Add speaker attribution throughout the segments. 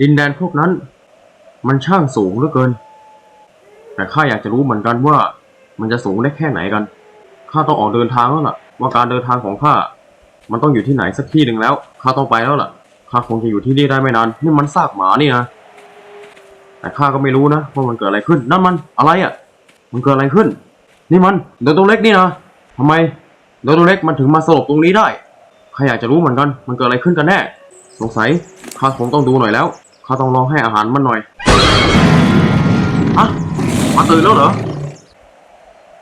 Speaker 1: ดินแดนพวกนั้น มันช่างสูงเหลือเกิน แต่ข้าอยากจะรู้เหมือนกันว่า มันจะสูงได้แค่ไหนกัน ข้าต้องออกเดินทางแล้วล่ะ ว่าการเดินทางของข้า มันต้องอยู่ที่ไหนสักที่หนึ่งแล้ว ข้าต้องไปแล้วล่ะ ข้าคงจะอยู่ที่นี่ได้ไม่นาน นี่มันซากหมานี่นะ แต่ข้าก็ไม่รู้นะว่ามันเกิดอะไรขึ้น นั่นมันอะไรอะ่ะ มันเกิดอะไรขึ้น นี่มันเดนตัวเล็กนี่นะทำไมเดนตัวเล็กมันถึงมาสลบตรงนี้ได้ ข้าอยากจะรู้เหมือนกัน มันเกิดอะไรขึ้นกันแน่ สงสัยข้าคงต้องดูหน่อยแล้วข้าต้องลองให้อาหารมันหน่อยอะมาตื่นแล้วเหรอ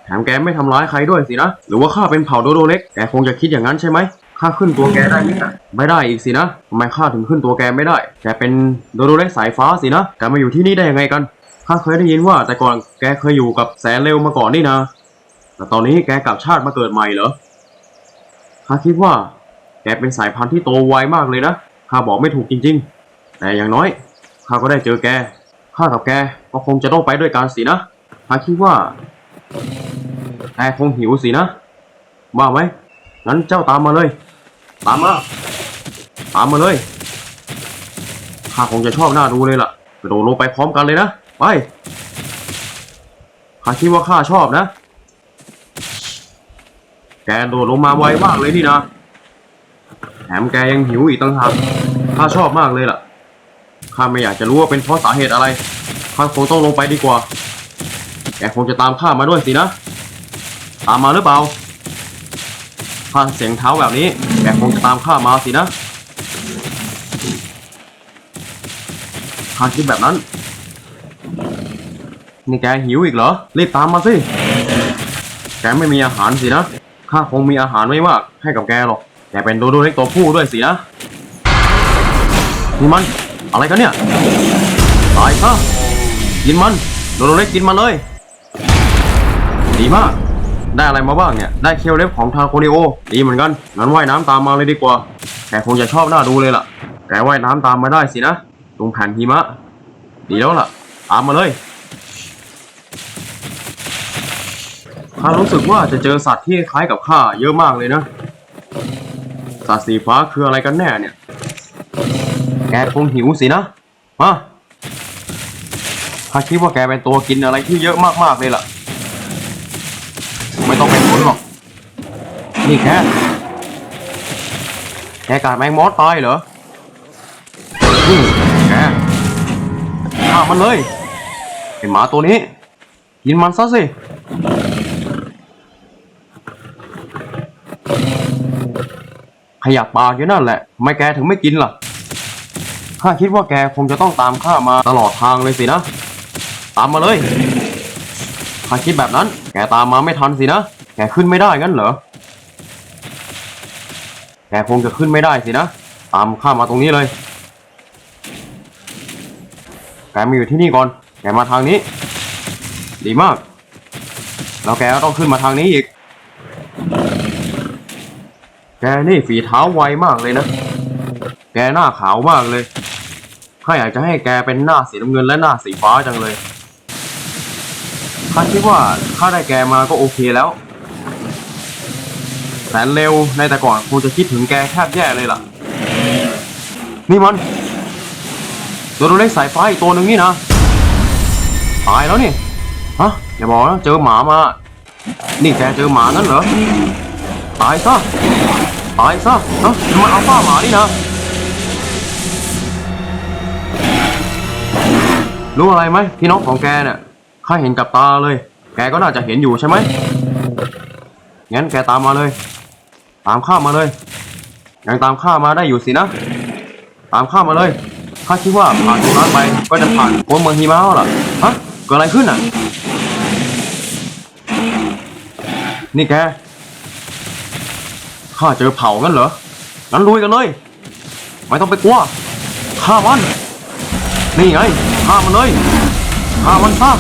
Speaker 1: แถมแกไม่ทำร้ายใครด้วยสินะ หรือว่าข้าเป็นเผ่าโดโดเล็ก แกคงจะคิดอย่างนั้นใช่ไหมข้าขึ้นตัวแกได้ไหมนะไม่ได้อีกสินะทำไมข้าถึงขึ้นตัวแกไม่ได้ แกเป็นโดโดเล็กสายฟ้าสินะ แกมาอยู่ที่นี่ได้ยังไงกัน ข้าเคยได้ยินว่าแต่ก่อนแกเคยอยู่กับแสนเร็วมาก่อนนี่นะ แต่ตอนนี้แกกลับชาติมาเกิดใหม่เหรอ ข้าคิดว่า แกเป็นสายพันธุ์ที่โตไวมากเลยนะ ข้าบอกไม่ถูกจริง ๆ แต่อย่างน้อยข้าก็ได้เจอแก ข้ากับแกก็คงจะต้องไปด้วยกันสินะข้าคิดว่า แกคงหิวสินะว่าไหมงั้นเจ้าตามมาเลย ตามมา ตามมาเลย ข้าคงจะชอบหน้าดูเลยล่ะกระโดดลงไปพร้อมกันเลยนะ ไป ข้าคิดว่าข้าชอบนะ แกโดดลงมาไวมากเลยนี่นะ แถมแกยังหิวอีกตั้งหากข้าชอบมากเลยล่ะ ข้าไม่อยากจะรู้ว่าเป็นเพราะสาเหตุอะไร ข้าคงต้องลงไปดีกว่า แกคงจะตามข้ามาด้วยสินะ ตามมาหรือเปล่าถ้าเสียงเท้าแบบนี้ แกคงจะตามข้ามาสินะ ข้าคิดแบบนั้น นี่แกหิวอีกเหรอ รีบตามมาสิ แกไม่มีอาหารสินะ ข้าคงมีอาหารไม่มากให้กับแกหรอก แกเป็นดโดเล็กตัวผู้ด้วยสินะนี่มัน อะไรกันเนี่ย ตายซะกินมันโดโดเล็กกินมันเลย ดีมาก ได้อะไรมาบ้างเนี่ย ได้เคียวเล็บของทาโคนิโอ ดีเหมือนกัน งั้นว่ายน้ำตามมาเลยดีกว่า แกคงจะชอบหน้าดูเลยล่ะ แกว่ายน้ำตามมาได้สินะ ตรงแผ่นหิมะ ดีแล้วล่ะ ตามมาเลยข้ารู้สึกว่าจะเจอสัตว์ที่คล้ายกับข้าเยอะมากเลยนะ สัตว์สีฟ้าคืออะไรกันแน่เนี่ย แกคงหิวสินะ มาข้าคิดว่าแกเป็นตัวกินอะไรที่เยอะมากๆเลยล่ะ ไม่ต้องไปสนหรอก นี่แค่แกกัดแมงมอสตายเหรอแกฆ่ามันเลยไอหมาตัวนี้กินมันซะสิ ขยับปากอยู่นั่นแหละ ไม่แกถึงไม่กินล่ะ ข้าคิดว่าแกคงจะต้องตามข้ามาตลอดทางเลยสินะ ตามมาเลย ข้าคิดแบบนั้น แกตามมาไม่ทันสินะ แกขึ้นไม่ได้งั้นเหรอ แกคงจะขึ้นไม่ได้สินะ ตามข้ามาตรงนี้เลย แกมาอยู่ที่นี่ก่อน แกมาทางนี้ ดีมาก แล้วแกก็ต้องขึ้นมาทางนี้อีก แกนี่ฝีเท้าไวมากเลยนะ แกหน้าขาวมากเลยข้าอยากจะให้แกเป็นหน้าสีน้ำเงินและหน้าสีฟ้าจังเลยข้าคิดว่าข้าได้แกมาก็โอเคแล้วแสนเร็วในแต่ก่อนคงจะคิดถึงแกแทบแย่เลยล่ะ นี่มันตัวเล็กสายฟ้าอีกตัวหนึ่งนี่นะ ตายแล้วนี่ ฮะอย่าบอกนะเจอหมามา นี่แกเจอหมานั่นเหรอ ตายซะ ตายซะเอ้ามันเอาป้าหมานี่นะรู้อะไรไหมพี่น้องของแกเนี่ยข้าเห็นกับตาเลย แกก็น่าจะเห็นอยู่ใช่ไหมงั้นแกตามมาเลย ตามข้ามาเลยยังตามข้ามาได้อยู่สินะ ตามข้ามาเลยข้าคิดว่าผ่านตรงนั้นไปก็จะผ่านโค้งเมืองฮิมาแล้วล่ะฮะเกิดอะไรขึ้นอะ นี่แก ข้าเจอเผางั้นเหรอ งั้นลุยกันเลย ไม่ต้องไปกลัว ฆ่ามัน นี่ไง ฆ่ามันเลย ฆ่ามันซะ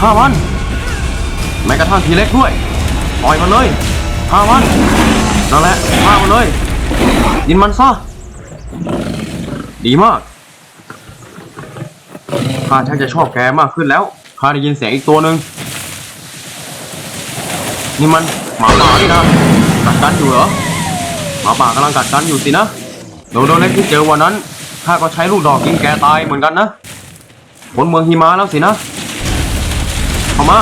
Speaker 1: ฆ่ามัน แม้กระทั่งทีเล็กด้วย ปล่อยมันเลย ฆ่ามัน นั่นแหละ ฆ่ามันเลยกินมันซะ ดีมากข้าชักจะชอบแกมากขึ้นแล้ว ข้าได้ยินเสียงอีกตัวหนึ่งนี่มันหมาป่านี่นะ กัดกันอยู่เหรอหมาป่ากำลังกัดกันอยู่สินะโดโดเล็กที่เจอวันนั้นข้าก็ใช้ลูกดอกยิงแกตายเหมือนกันนะบนเมืองหิมะแล้วสินะเข้ามา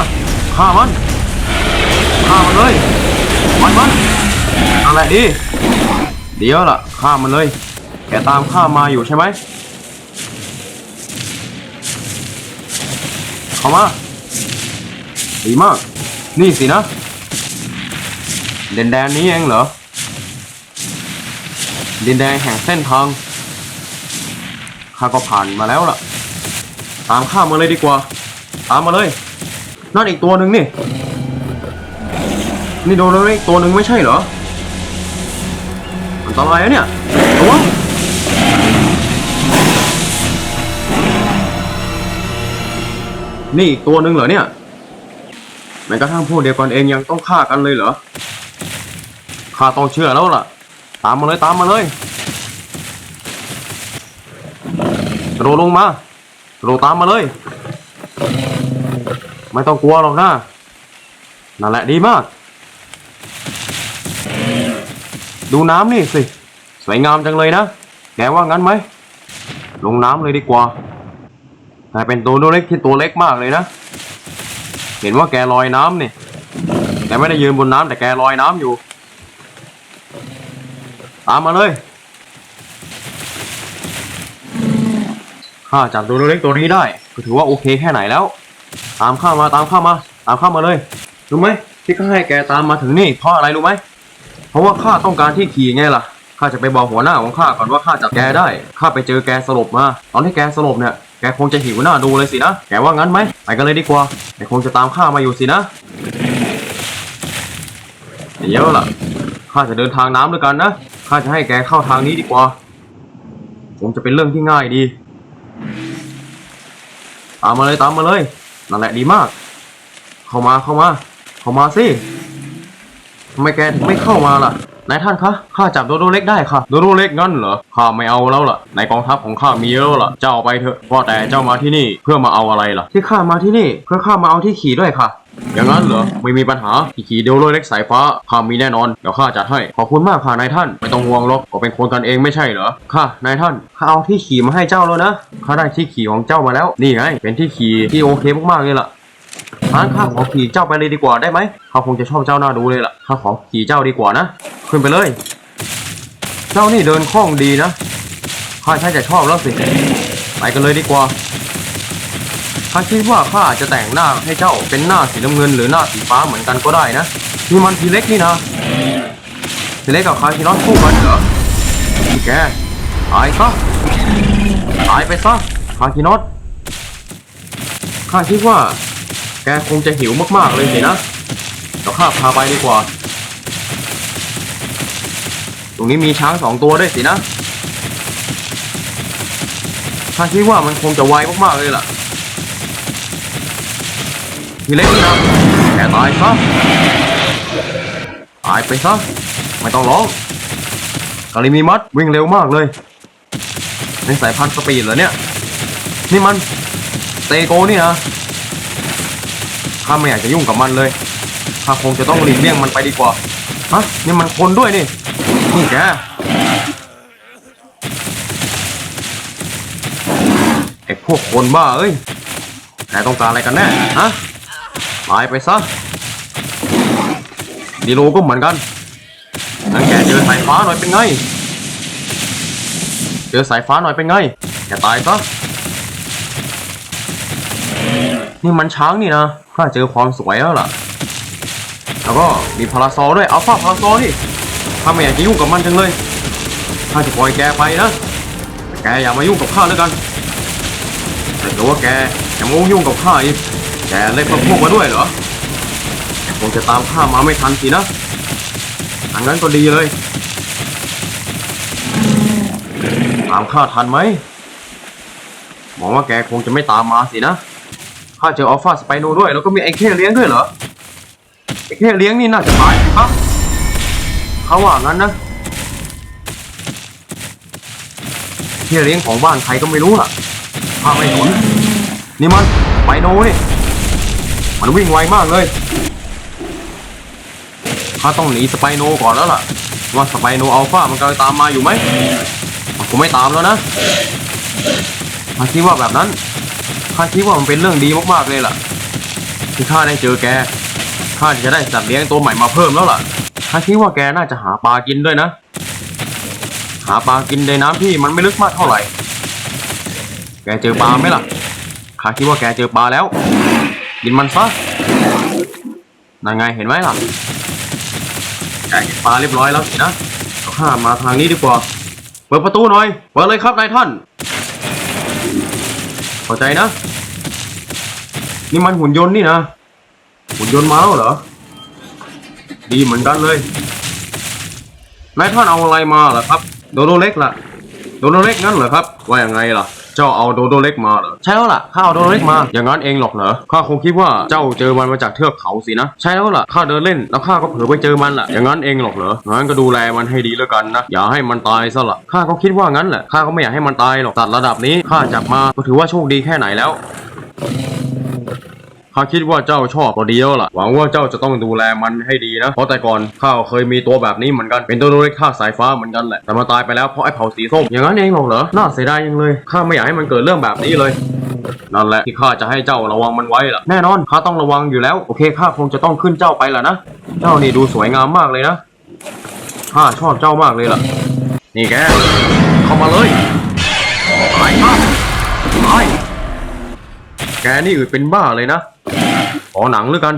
Speaker 1: ฆ่ามันฆ่ามันเลยมันมันอะไรดีเดี๋ยวล่ะฆ่ามันเลย แกตามข้ามาอยู่ใช่ไหมเข้ามาดีมาก นี่สินะ ดินแดนนี้เองเหรอ ดินแดนแห่งเส้นทาง ข้าก็ผ่านมาแล้วล่ะ ตามข้ามาเลยดีกว่า ตามมาเลย นั่นอีกตัวหนึ่งนี่ นี่โดนแล้วอีกตัวหนึ่งไม่ใช่เหรอ อันตรายอะเนี่ยระวังนี่อีกตัวหนึ่งเหรอเนี่ยแม้กระทั่งพวกเดียวกันเองยังต้องฆ่ากันเลยเหรอ ข้าต้องเชื่อแล้วล่ะ ตามมาเลยตามมาเลยกรลงมากรตามมาเลย ไม่ต้องกลัวหรอกนะนั่นแหละดีมาก ดูน้ำนี่สิ สวยงามจังเลยนะ แกว่างั้นไหม ลงน้ำเลยดีกว่าแต่เป็นตัวเล็กที่ตัวเล็กมากเลยนะ เห็นว่าแกลอยน้ำนี่แกไม่ได้ยืนบนน้ำแต่แกลอยน้ำอยู่ ตามมาเลยข้าจับตัวเล็กตัวนี้ได้ ก็ถือว่าโอเคแค่ไหนแล้ว ตามข้ามาตามข้ามา ตามข้ามาเลยรู้ไหมที่ข้าให้แกตามมาถึงนี่เพราะอะไรรู้ไหมเพราะว่าข้าต้องการที่ขี่ไงล่ะข้าจะไปบอกหัวหน้าของข้าก่อนว่าข้าจับแกได้ข้าไปเจอแกสลบมาตอนที่แกสลบเนี่ยแกคงจะหิวหน้าดูเลยสินะแกว่างั้นไหมไปกันเลยดีกว่าแกคงจะตามข้ามาอยู่สินะเดี๋ยวล่ะข้าจะเดินทางน้ำด้วยกันนะ ข้าจะให้แกเข้าทางนี้ดีกว่า คงจะเป็นเรื่องที่ง่ายดี ตามมาเลยตามมาเลยนั่นแหละดีมาก เข้ามาเข้ามาเข้ามาสิทำไมแกถึงไม่เข้ามาล่ะ นายท่านคะ ข้าจับโดโดเล็กได้ค่ะ โดโดเล็กงั้นเหรอ ข้าไม่เอาแล้วล่ะ ในกองทัพของข้ามีเยอะล่ะ เจ้าเอาไปเถอะว่าแต่เจ้ามาที่นี่เพื่อมาเอาอะไรล่ะ ที่ข้ามาที่นี่เพื่อข้ามาเอาที่ขี่ด้วยค่ะ อย่างนั้นเหรอไม่มีปัญหาที่ขี่โดโดเล็กสายฟ้าข้ามีแน่นอนเดี๋ยวข้าจัดให้ขอบคุณมากค่ะนายท่านไม่ต้องห่วงหรอกก็เป็นคนกันเองไม่ใช่เหรอค่ะนายท่านข้าเอาที่ขี่มาให้เจ้าแล้วนะข้าได้ที่ขี่ของเจ้ามาแล้วนี่ไงเป็นที่ขี่ที่โอเคมากๆเลยล่ะงั้นข้าขอขี่เจ้าไปเลยดีกว่าได้ไหมข้าคงจะชอบเจ้าหน้าดูเลยล่ะข้าขอขี่เจ้าดีกว่านะขึ้นไปเลย เจ้านี่เดินคล่องดีนะข้าใช่จะชอบแล้วสิไปกันเลยดีกว่า ข้าคิดว่าข้าอาจจะแต่งหน้าให้เจ้าเป็นหน้าสีน้ำเงินหรือหน้าสีฟ้าเหมือนกันก็ได้นะนี่มันทีเล็กนี่นะทีเล็กกับคาคิรอนคู่กันเหรอนี่แกตายซะตายไปซะคาคินอตข้าคิดว่า แกคงจะหิวมากๆเลยสินะเดี๋ยวข้าพาไปดีกว่า ตรงนี้มีช้างสองตัวด้วยสินะข้าคิดว่ามันคงจะไวมากๆเลยล่ะ ทีเล็กนี่นะแกตายซะตายไปซะไม่ต้องร้องกาลิมีมัดวิ่งเร็วมากเลยในสายพันธุ์สปีดเหรอเนี่ย นี่มันเตโกนี่นะข้าไม่อยากจะยุ่งกับมันเลยข้าคงจะต้องหลีกเลี่ยงมันไปดีกว่าฮะนี่มันคนด้วยนี่นี่แกไอ้พวกคนบ้าเอ้ยแกต้องการอะไรกันแน่ฮะ ตายไปซะดีโลก็เหมือนกันงั้นแกเจอสายฟ้าหน่อยเป็นไง เจอสายฟ้าหน่อยเป็นไงแกตายซะนี่มันช้างนี่นะข้าเจอความสวยแล้วล่ะ แล้วก็มีพาราซอลด้วยเอัลฟาพาราซอลนี่ข้าไม่อยากจะยุ่งกับมันจังเลยข้าจะปล่อยแกไปนะ แกอย่ามายุ่งกับข้าแล้วกันแต่ถ้ว่าแกยังมายุ่งกับข้าอีก กเล่นพวกมาด้วยเหรอคงจะตามข้ามาไม่ทันสินะอันนั้นก็ดีเลย ตามข้าทันไหมหวังว่าแกคงจะไม่ตามมาสินะ ข้าเจออัลฟาสไปโนด้วย แล้วก็มีไอ้เคเลี้ยงด้วยเหรอ ไอ้เคเลี้ยงนี่น่าจะตายครับเขาว่างั้นนะเคเลี้ยงของบ้านใครก็ไม่รู้ล่ะข้าไม่สนนี่มันไปโนนี่ มันวิ่งไวมากเลยข้าต้องหนีสไปโนก่อนแล้วล่ะ ว่าสไปโนอัลฟามันกำลังตามมาอยู่ไหมผมไม่ตามแล้วนะข้าคิดว่าแบบนั้นข้าคิดว่ามันเป็นเรื่องดีมากๆเลยล่ะ ที่ข้าได้เจอแกข้าจะได้สัตว์เลี้ยงตัวใหม่มาเพิ่มแล้วล่ะข้าคิดว่าแกน่าจะหาปลากินด้วยนะ หาปลากินในน้ำที่มันไม่ลึกมากเท่าไหร่ แกเจอปลาไหมล่ะข้าคิดว่าแกเจอปลาแล้ว กินมันซะนั่นไงเห็นไหมล่ะแกเห็นปลาเรียบร้อยแล้วสินะข้ามาทางนี้ดีกว่า เปิดประตูหน่อย เปิดเลยครับนายท่านเข้าใจนะ นี่มันหุ่นยนต์นี่นะ หุ่นยนต์มาแล้วเหรอ ดีเหมือนกันเลย นายท่านเอาอะไรมาเหรอครับ โดโดเล็กล่ะ โดโดเล็กงั้นเหรอครับ ว่าอย่างไงล่ะ เจ้าเอาโดโดเล็กมาเหรอใช่แล้วล่ะข้าเอาโดโดเล็กมา อย่างนั้นเองหรอกเหรอข้าคงคิดว่าเจ้าเจอมันมาจากเทือกเขาสินะใช่แล้วล่ะข้าเดินเล่นแล้วข้าก็เผลอไปเจอมันล่ะอย่างนั้นเองหรอกเหรองั้นก็ดูแลมันให้ดีแล้วกันนะอย่าให้มันตายซะละข้าก็คิดว่างั้นแหละข้าก็ไม่อยากให้มันตายหรอกสัตว์ระดับนี้ข้าจับมาก็ถือว่าโชคดีแค่ไหนแล้ว ข้าคิดว่าเจ้าชอบก็ดีแล้วล่ะ หวังว่าเจ้าจะต้องดูแลมันให้ดีนะ เพราะแต่ก่อนข้าเคยมีตัวแบบนี้เหมือนกัน เป็นตัวเล็กท่าสายฟ้าเหมือนกันแหละ แต่มาตายไปแล้วเพราะไอ้เผาสีส้ม อย่างนั้นเองหรอกเหรอ น่าเสียดายยังเลย ข้าไม่อยากให้มันเกิดเรื่องแบบนี้เลยนั่นแหละที่ข้าจะให้เจ้าระวังมันไว้ล่ะ แน่นอนข้าต้องระวังอยู่แล้ว โอเคข้าคงจะต้องขึ้นเจ้าไปล่ะนะ เจ้านี่ดูสวยงามมากเลยนะ ข้าชอบเจ้ามากเลยล่ะ นี่แก เข้ามาเลยไปครับ แกนี่อืดเป็นบ้าเลยนะ ขอหนังหรือกัน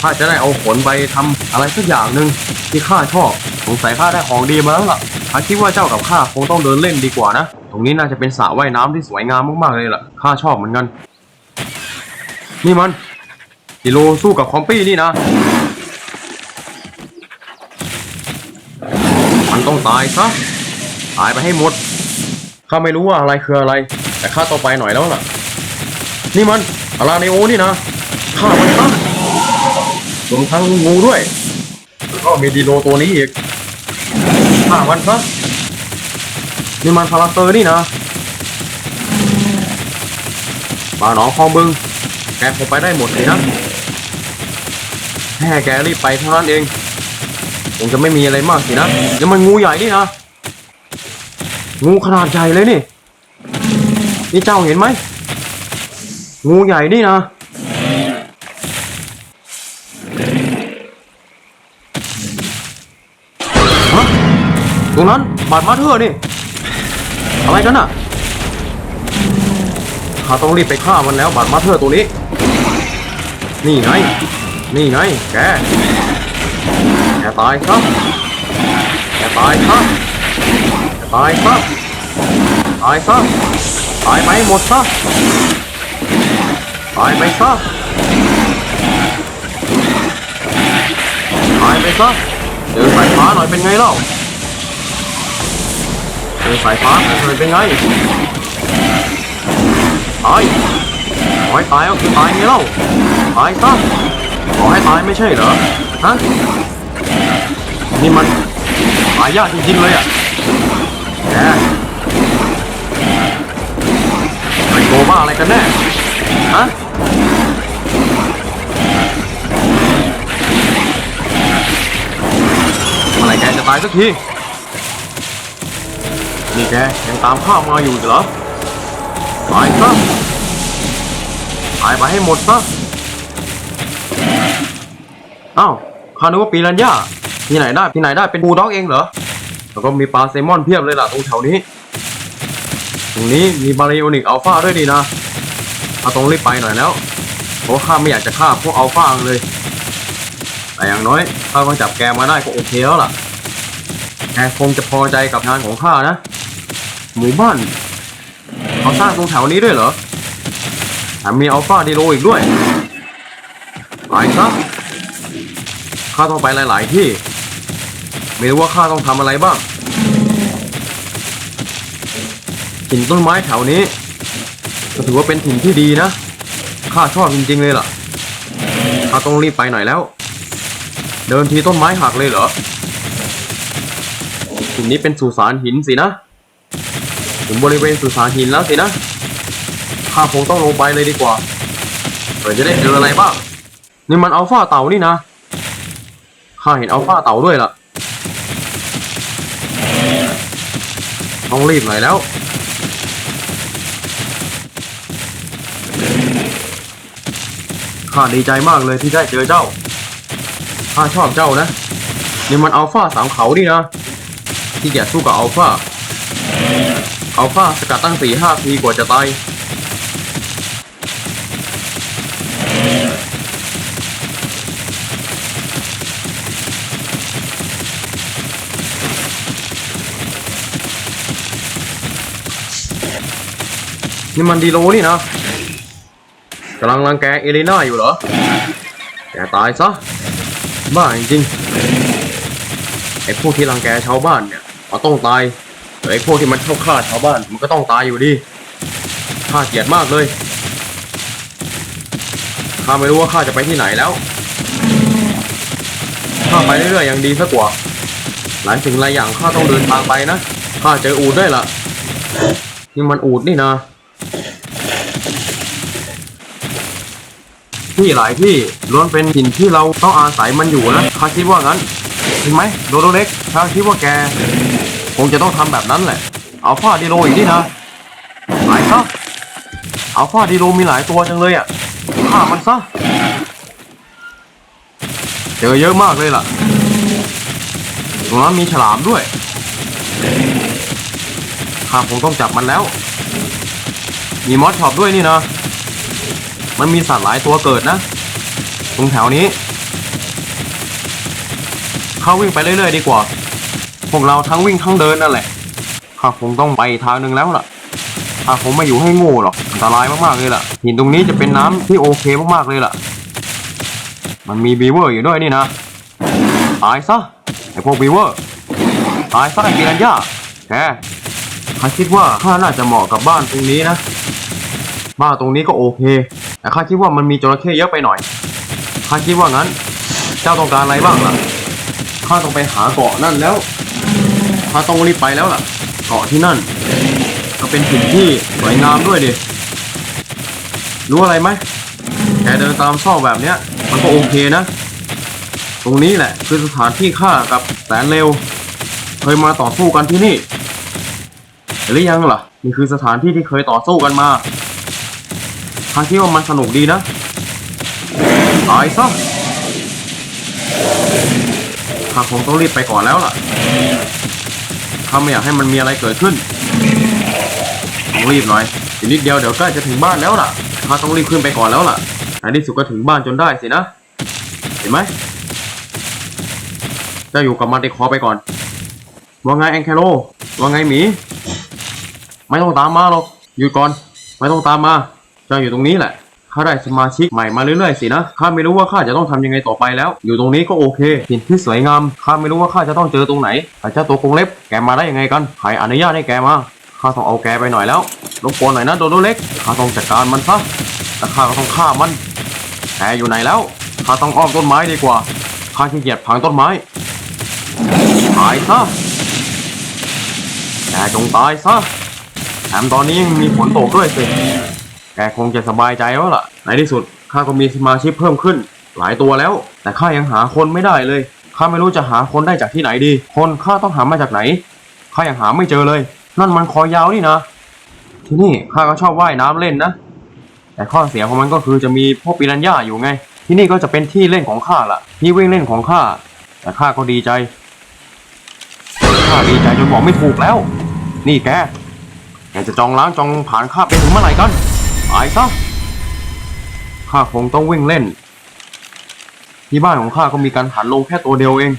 Speaker 1: ข้าจะได้เอาขนไปทำอะไรสักอย่างหนึ่งที่ข้าชอบ สงสัยข้าได้ของดีมาแล้วล่ะข้าคิดว่าเจ้ากับข้าคงต้องเดินเล่นดีกว่านะ ตรงนี้น่าจะเป็นสระว่ายน้ำที่สวยงามมากๆเลยล่ะ ข้าชอบเหมือนกัน นี่มันกิโลสู้กับคอมปี้นี่นะ มันต้องตายซะ ตายไปให้หมด ข้าไม่รู้ว่าอะไรคืออะไร แต่ข้าต้องไปหน่อยแล้วล่ะ นี่มันอาราเนโอนี่นะฆ่ามันซะรวมทั้งงูด้วยแล้วก็มีดีโลตัวนี้อีกฆ่ามันซะนี่มันพาราเซอร์นี่นะปลาหนองคลองบึง แกคงไปได้หมดเลยนะแค่แกรีบไปเท่านั้นเองคงจะไม่มีอะไรมากสินะแล้วมันงูใหญ่นี่นะงูขนาดใหญ่เลยนี่ นี่เจ้าเห็นไหม งูใหญ่นี่นะ ฮะ ตรงนั้น บาดมาเธอนี่ อะไรกันน่ะ ข้าต้องรีบไปฆ่ามันแล้ว บาดมาเธอตัวนี้ นี่ไง นี่ไง แก แกตายครับ แกตายครับ แกตายครับ ตายซะ ตายไปหมดซะ ตายไปซะตายไปซะเจอสายฟ้าหน่อยเป็นไงเล่าเจอสายฟ้าหน่อยเป็นไงตายขอให้ตายก็คือตายไงเล่าตายซะขอให้ตายไม่ใช่เหรอฮะนี่มันตายยากจริงๆเลยอะ ฮะไรแกจะตายสักที นี่แกยังตามข้ามาอยู่เหรอตายซะตายไปให้หมดซะอ้าวข้านึกว่าปีรัญญาที่ไหนได้ที่ไหนได้เป็นบูด็อกเองเหรอ แล้วก็มีปลาเซมอนเพียบเลยล่ะตรงแถวนี้ ตรงนี้มีบาริโอนิกอัลฟาด้วยดีนะ เอาตรงรีบไปหน่อยแล้วเพราะข้าไม่อยากจะฆ่าพวกอัลฟาเลย แต่อย่างน้อยข้าก็จับแกมาได้ก็โอเคแล้วล่ะแกคงจะพอใจกับงานของข้านะ หมู่บ้านเขาสร้างตรงแถวนี้ด้วยเหรอแถมมีอัลฟาดีโลอีกด้วยไปซะข้าต้องไปหลาย ๆ ที่ ไม่รู้ว่าข้าต้องทำอะไรบ้างถิ่นต้นไม้แถวนี้ ก็ถือว่าเป็นถิ่นที่ดีนะข้าชอบจริงๆเลยล่ะข้าต้องรีบไปหน่อยแล้ว เดินทีต้นไม้หักเลยเหรอถิ่นนี้เป็นสุสานหินสินะถึงบริเวณสุสานหินแล้วสินะข้าคงต้องลงไปเลยดีกว่าเผื่อจะได้เจออะไรบ้างนี่มันอัลฟาเต่านี่นะข้าเห็นอัลฟาเต่าด้วยล่ะต้องรีบหน่อยแล้ว ข้าดีใจมากเลยที่ได้เจอเจ้า ข้าชอบเจ้านะ นี่มันอัลฟาสามเขาดินะ ที่จะสู้กับอัลฟาอัลฟาสกัดตั้งสี่ห้าทีกว่าจะตาย นี่มันดีโลนี่นะ กำลังรังแกเอเลน่าอยู่เหรอ แกตายซะ บ้าจริงๆไอ้พวกที่รังแกชาวบ้านเนี่ยมันต้องตายแต่ไอ้พวกที่มันเข้าฆ่าชาวบ้านมันก็ต้องตายอยู่ดีข้าเกลียดมากเลยข้าไม่รู้ว่าข้าจะไปที่ไหนแล้วข้าไปเรื่อยๆยังดีสักกว่า หลายสิ่งหลายอย่างข้าต้องเดินทางไปนะข้าเจออูดได้ละนี่มันอูดนี่นะ ที่หลายที่ล้วนเป็นถิ่นที่เราต้องอาศัยมันอยู่นะข้าคิดว่างั้นจริงไหมโดโดเล็กข้าคิดว่าแกคงจะต้องทำแบบนั้นแหละเอาฟาดีโลอีกนี่นะหลายซะเอาฟาดีโลมีหลายตัวจังเลยอะฆ่ามันซะเจอเยอะมากเลยล่ะตรงนั้นมีฉลามด้วยข้าคงต้องจับมันแล้ว มีมอสช็อปด้วยนี่นะ มันมีสัตว์หลายตัวเกิดนะ ตรงแถวนี้ เข้าวิ่งไปเรื่อยๆดีกว่า พวกเราทั้งวิ่งทั้งเดินนั่นแหละข้าคงต้องไปทางหนึ่งแล้วล่ะข้าคงไม่อยู่ให้โง่หรอก อันตรายมากๆเลยล่ะ หินตรงนี้จะเป็นน้ำที่โอเคมากๆเลยล่ะ มันมีบีเวอร์อยู่ด้วยนี่นะ ตายซะไอพวกบีเวอร์ ตายซะไอปิรันย่าแกข้าคิดว่าข้าน่าจะเหมาะกับบ้านตรงนี้นะ บ้านตรงนี้ก็โอเค แต่ข้าคิดว่ามันมีจระเข้เยอะไปหน่อยข้าคิดว่างั้น เจ้าต้องการอะไรบ้างล่ะข้าต้องไปหาเกาะนั่นแล้วข้าต้องรีบไปแล้วล่ะ เกาะที่นั่น ก็เป็นถิ่นที่สวยงามด้วยดิรู้อะไรไหมแกเดินตามซอกแบบเนี้ย มันก็โอเคนะ ตรงนี้แหละ คือสถานที่ข้ากับแสนเร็ว เคยมาต่อสู้กันที่นี่เห็นหรือยังล่ะ นี่คือสถานที่ที่เคยต่อสู้กันมา ข้าคิดว่ามันสนุกดีนะตายซะข้าคงต้องรีบไปก่อนแล้วล่ะข้าไม่อยากให้มันมีอะไรเกิดขึ้นต้องรีบหน่อยอีกนิดเดียวเดี๋ยวใกล้จะถึงบ้านแล้วล่ะข้าต้องรีบขึ้นไปก่อนแล้วล่ะในที่สุดก็ถึงบ้านจนได้สินะ เห็นไหมจะอยู่กับมันติคอไปก่อน ว่าไงแองเคโล ว่าไงหมี ไม่ต้องตามมาหรอกหยุดก่อน ไม่ต้องตามมา เจ้าอยู่ตรงนี้แหละข้าได้สมาชิกใหม่มาเรื่อยๆสินะ ข้าไม่รู้ว่าข้าจะต้องทำยังไงต่อไปแล้ว อยู่ตรงนี้ก็โอเคถิ่นที่สวยงาม ข้าไม่รู้ว่าข้าจะต้องเจอตรงไหนแต่เจ้าตัวกงเล็บ แกมาได้ยังไงกัน ใครอนุญาตให้แกมา ข้าต้องเอาแกไปหน่อยแล้วรบกวนหน่อยนะโดโดเล็ก ข้าต้องจัดการมันซะและข้าก็ต้องฆ่ามัน แกอยู่ไหนแล้ว ข้าต้องอ้อมต้นไม้ดีกว่า ข้าขี้เกียจพังต้นไม้ตายซะ แกจงตายซะ แถมตอนนี้ยังมีฝนตกด้วยสิ แกคงจะสบายใจแล้วล่ะ ในที่สุดข้าก็มีสมาชิกเพิ่มขึ้น หลายตัวแล้ว แต่ข้ายังหาคนไม่ได้เลยข้าไม่รู้จะหาคนได้จากที่ไหนดี คนข้าต้องหามาจากไหนข้ายังหาไม่เจอเลย นั่นมันคอยาวนี่นะ ที่นี่ข้าก็ชอบว่ายน้ำเล่นนะ แต่ข้อเสียของมันก็คือจะมีพวกปิรันย่าอยู่ไง ที่นี่ก็จะเป็นที่เล่นของข้าล่ะที่วิ่งเล่นของข้าแต่ข้าก็ดีใจข้าดีใจจนบอกไม่ถูกแล้ว นี่แกแกจะจองล้างจองผ่านข้าไปถึงเมื่อไหร่กัน ตายซะข้าคงต้องวิ่งเล่น ที่บ้านของข้าก็มีการหันลงแค่ตัวเดียวเอง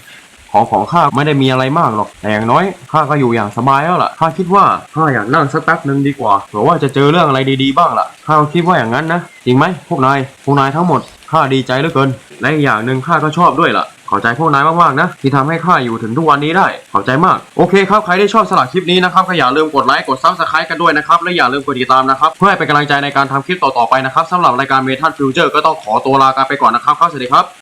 Speaker 1: ของของข้าไม่ได้มีอะไรมากหรอกแต่อย่างน้อยข้าก็อยู่อย่างสบายแล้วล่ะข้าคิดว่าข้าอยากนั่งสักแป๊บหนึ่งดีกว่าเผื่อว่าจะเจอเรื่องอะไรดีๆบ้างล่ะข้าคิดว่าอย่างนั้นนะจริงไหมพวกนายพวกนายทั้งหมดข้าดีใจเหลือเกินและอีกอย่างหนึ่งข้าก็ชอบด้วยล่ะ ขอบใจพวกนายมากๆนะ ที่ทำให้ข้าอยู่ถึงทุกวันนี้ได้ ขอบใจมาก โอเคครับ ใครได้ชอบสลักคลิปนี้นะครับก็อย่าลืมกดไลค์ กดซับสไครต์กันด้วยนะครับ และอย่าลืมกดติดตามนะครับ เพื่อให้เป็นกำลังใจในการทำคลิปต่อๆไปนะครับสำหรับรายการเมทัลฟิวเจอร์ก็ต้องขอตัวลากันไปก่อนนะครับครับสวัสดีครับ